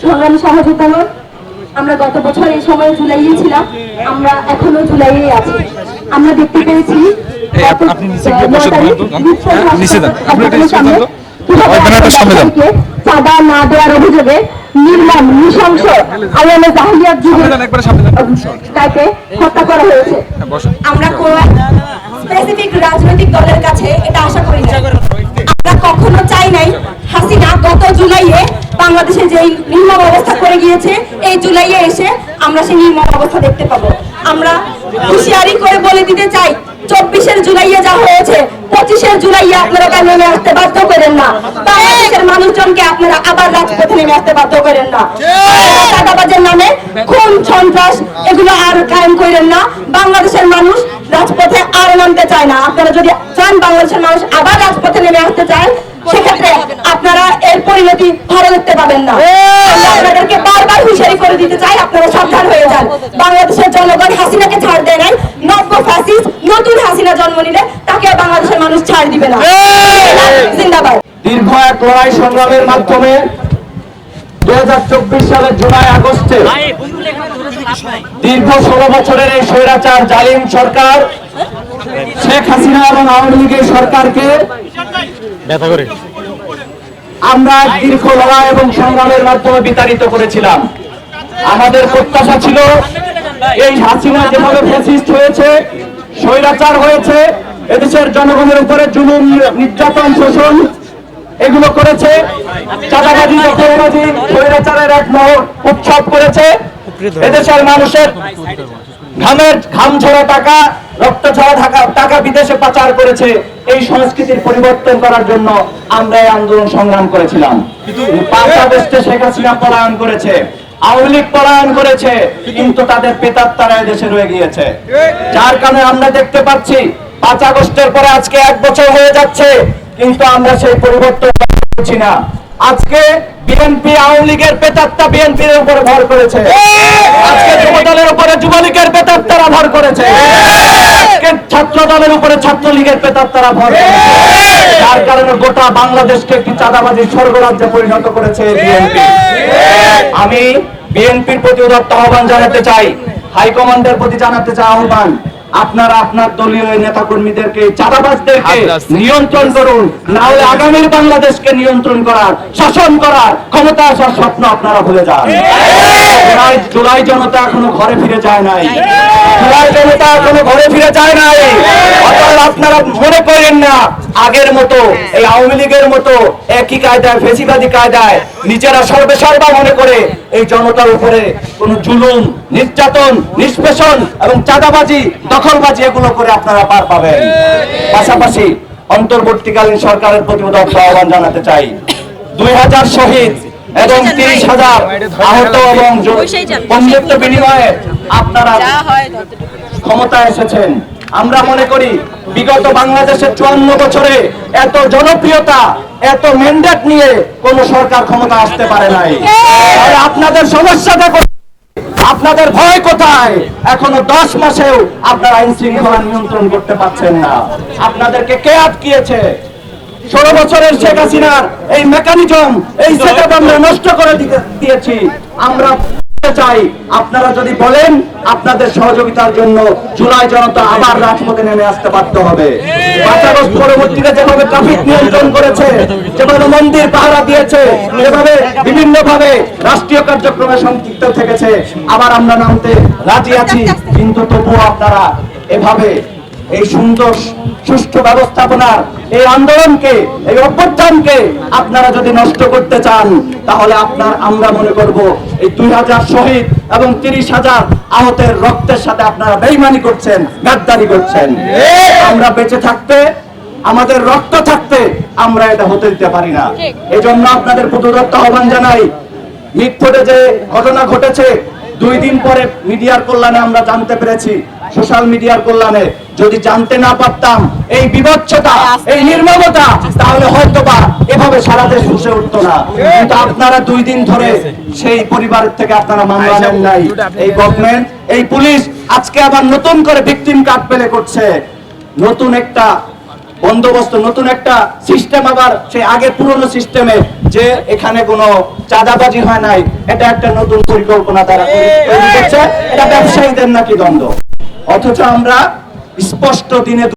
সংগ্রামী সহযোগিতাগণ আমরা গত বছর এই সময় জুলাইয়ে ছিলাম আমরা এখনও জুলাইয়ে আছি। আমরা দেখতে পেয়েছি হ্যাঁ, চাঁদা না দেওয়ার অভিযোগে নির্মম নৃশংস আইএমএ জাহিলিয়াত যুগে। তাকে হত্যা করা হয়েছে। হ্যাঁ, আমরা স্পেসিফিক রাজনৈতিক দলের কাছে এটা আশা করি আমরা কখনো চাই নাই হাসিনা গত জুলাইয়ে বাংলাদেশে যে নির্মম অবস্থা করে গিয়েছে, এই জুলাইয়ে এসে আমরা সেই নির্মম অবস্থা দেখতে পাবো। আমরা হুঁশিয়ারি করে বলে দিতে চাই, চব্বিশের জুলাইয়ে যা হয়েছে, পঁচিশের জুলাইয়ে আপনারা তা নেমে আসতে বাধ্য করেন না? বাংলাদেশের মানুষজনকে আপনারা আবার রাজপথে নেমে আসতে বাধ্য করেন না। চাঁদাবাজের নামে খুন, সন্ত্রাস, এগুলো আর কায়েম করেন না। বাংলাদেশের মানুষ রাজপথে আর নামতে চায় না। আপনারা যদি চান বাংলাদেশের মানুষ আবার রাজপথে নেমে আসতে চায়, সেক্ষেত্রে আপনারা এর পরিণতি ভালো না। আপনাদেরকে বারবার হুঁশিয়ারি করে দিতে চাই আপনারা সাবধান হয়ে যান। বাংলাদেশের জনগণ হাসিনাকে ছাড় দেয় নাই নব্য ফ্যাসিস্ট নতুন হাসিনা জন্ম নিলে তাকে বাংলাদেশের মানুষ ছাড় দিবে না। জিন্দাবাদ। দীর্ঘ এক লড়াই সংগ্রামের মাধ্যমে দু হাজার চব্বিশ সালের জুলাই আগস্টে দীর্ঘ ষোলো বছরের এই স্বৈরাচার জালিম সরকার শেখ হাসিনা এবং আওয়ামী লীগের সরকারকে আমরা দীর্ঘ লড়াই এবং সংগ্রামের মাধ্যমে বিতাড়িত করেছিলাম। আমাদের প্রত্যাশা ছিল, এই হাসিনা যেভাবে ফ্যাসিস্ট হয়েছে, স্বৈরাচার হয়েছে, এদেশের জনগণের উপরে জুলুম, নির্যাতন, শোষণ, এগুলো করেছে। স্বৈরাচারের এক মহর উৎসব করেছে। এদেশের মানুষের ঘামের ঘাম ঝরা টাকা রক্ত ঝরা টাকা টাকা বিদেশে পাচার করেছে। এই সংস্কৃতির পরিবর্তন করার জন্য আমরা এই আন্দোলন সংগ্রাম করেছিলাম। পাঁচ আগস্টে শেখ হাসিনা পলায়ন করেছে। আওয়ামী লীগ পলায়ন করেছে। কিন্তু তাদের পেতার তারা দেশে রয়ে গিয়েছে। যার কারণে আমরা দেখতে পাচ্ছি পাঁচ আগস্টের পরে আজকে এক বছর হয়ে যাচ্ছে। কিন্তু আমরা সেই পরিবর্তন করছি না। আজকে বিএনপি আওয়ামী লীগের পেতাত্তা বিএনপির উপরে ভর করেছে। আজকে যুব দলের উপরে যুবলীগের পেতাত্তারা ভর করেছে। ছাত্র দলের উপরে ছাত্রলীগের পেতাত্তারা ভর যার কারণে গোটা বাংলাদেশকে একটি চাঁদাবাজি স্বর্গরাজ্যে পরিণত করেছে বিএনপি আমি বিএনপির প্রতি উদাত্ত আহ্বান জানাতে চাই। হাইকমান্ডের প্রতি জানাতে চাই আহ্বান। আপনারা আপনার দলীয় নেতা কর্মীদেরকে চাঁদাবাজদেরকে নিয়ন্ত্রণ করুন। না হলে আগামীর বাংলাদেশকে নিয়ন্ত্রণ করার শাসন করার ক্ষমতা আসার স্বপ্ন আপনারা ভুলে যান। জুলাই জুলাই জনতা এখনও ঘরে ফিরে যায় নাই। জুলাই জনতা এখনও ঘরে ফিরে যায় নাই। আপনারা মনে করেন না আগের মতো এই আওয়ামী লীগের মতো একই কায়দায় ফেসিবাদী কায়দায় নিজেরা সর্বে সর্বা মনে করে এই জনতার উপরে কোন জুলুম নির্যাতন নিষ্পেষণ এবং চাঁদাবাজি দখলবাজি এগুলো করে আপনারা পার পাবেন। পাশাপাশি অন্তর্বর্তীকালীন সরকারের প্রতি আহ্বান জানাতে চাই। দুই হাজার শহীদ এবং তিরিশ হাজার আহত এবং বন্ধুত্ব বিনিময়ে আপনারা ক্ষমতায় এসেছেন। আমরা মনে করি বিগত বাংলাদেশের চুয়ান্ন বছরে এত জনপ্রিয়তা, এত ম্যান্ডেট নিয়ে কোন সরকার ক্ষমতা আসতে পারে নাই। আপনাদের সমস্যাটা? আপনাদের ভয় কোথায়? এখনও দশ মাসেও আপনারা আইন শৃঙ্খলা নিয়ন্ত্রণ করতে পারছেন না। আপনাদেরকে কে আটকিয়েছে? ষোলো বছরের শেখ হাসিনার এই মেকানিজম এই সেটআপ আমরা নষ্ট করে দিয়েছি। আমরা বলতে চাই, আপনারা যদি বলেন, আপনাদের সহযোগিতার জন্য জুলাই জনতা আবার রাজপথে নেমে আসতে বাধ্য হবে। পরবর্তীতে যেভাবে ট্রাফিক নিয়ন্ত্রণ করেছে, যেভাবে মন্দির পাহারা দিয়েছে, যেভাবে বিভিন্ন ভাবে রাষ্ট্রীয় কার্যক্রমে সংক্ষিপ্ত থেকেছে, আবার আমরা নামতে রাজি আছি, কিন্তু তবুও আপনারা এভাবে এই সুন্দর সুষ্ঠু ব্যবস্থাপনার এই আন্দোলনকে এই অভ্যুত্থানকে আপনারা যদি নষ্ট করতে চান তাহলে আপনার আমরা মনে করব এই দুই হাজার শহীদ এবং তিরিশ হাজার আহতের রক্তের সাথে আপনারা বেইমানি করছেন গাদ্দারি করছেন। আমরা বেঁচে থাকতে আমাদের রক্ত থাকতে আমরা এটা হতে দিতে পারি না। এই জন্য আপনাদের প্রতিরক্ত আহ্বান জানাই। মিটফোটে যে ঘটনা ঘটেছে দুই দিন পরে মিডিয়ার কল্যাণে আমরা জানতে পেরেছি সোশ্যাল মিডিয়ার কল্যাণে যদি জানতে না পারতাম এই বিভৎসতা এই নির্মমতা তাহলে হয়তো বা এভাবে সারা দেশ ফুসে উঠতো না। কিন্তু আপনারা দুই দিন ধরে সেই পরিবারের থেকে আপনারা মামলা নেন নাই। এই গভর্নমেন্ট এই পুলিশ আজকে আবার নতুন করে ভিকটিম কার্ড পেলে করছে। নতুন একটা বন্দোবস্ত নতুন একটা সিস্টেম আবার সেই আগের পুরনো সিস্টেমে যে এখানে কোনো চাঁদাবাজি হয় নাই এটা একটা নতুন পরিকল্পনা তারা এটা ব্যবসায়ীদের নাকি দ্বন্দ্ব? অথচ আমরা স্পষ্ট দিনে